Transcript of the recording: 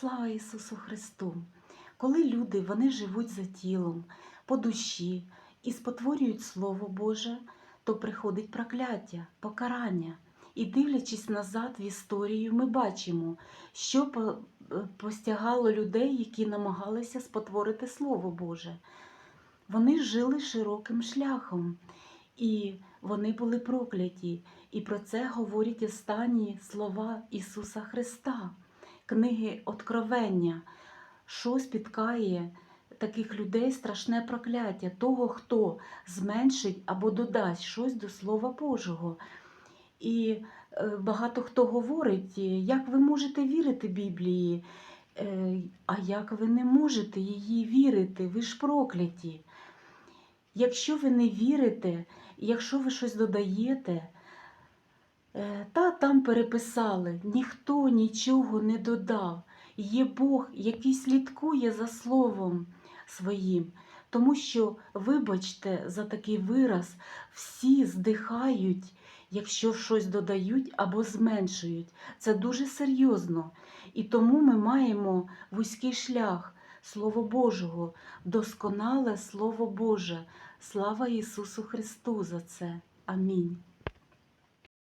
Слава Ісусу Христу! Коли люди вони живуть за тілом, по душі і спотворюють Слово Боже, то приходить прокляття, покарання. І дивлячись назад в історію, ми бачимо, що е, постягало людей, які намагалися спотворити Слово Боже. Вони жили широким шляхом, і вони були прокляті. І про це говорять останні слова Ісуса Христа, книги Откровення, що спіткає таких людей страшне прокляття, того, хто зменшить або додасть щось до Слова Божого. І е, багато хто говорить, як ви можете вірити Біблії, Е, а як ви не можете її вірити, ви ж прокляті. Якщо ви не вірите, якщо ви щось додаєте, та там переписали, ніхто нічого не додав. Є Бог, який слідкує за словом своїм. Тому що, вибачте, за такий вираз, всі здихають, якщо щось додають або зменшують. Це дуже серйозно. І тому ми маємо вузький шлях Слово Божого, досконале Слово Боже. Слава Ісусу Христу за це. Амінь.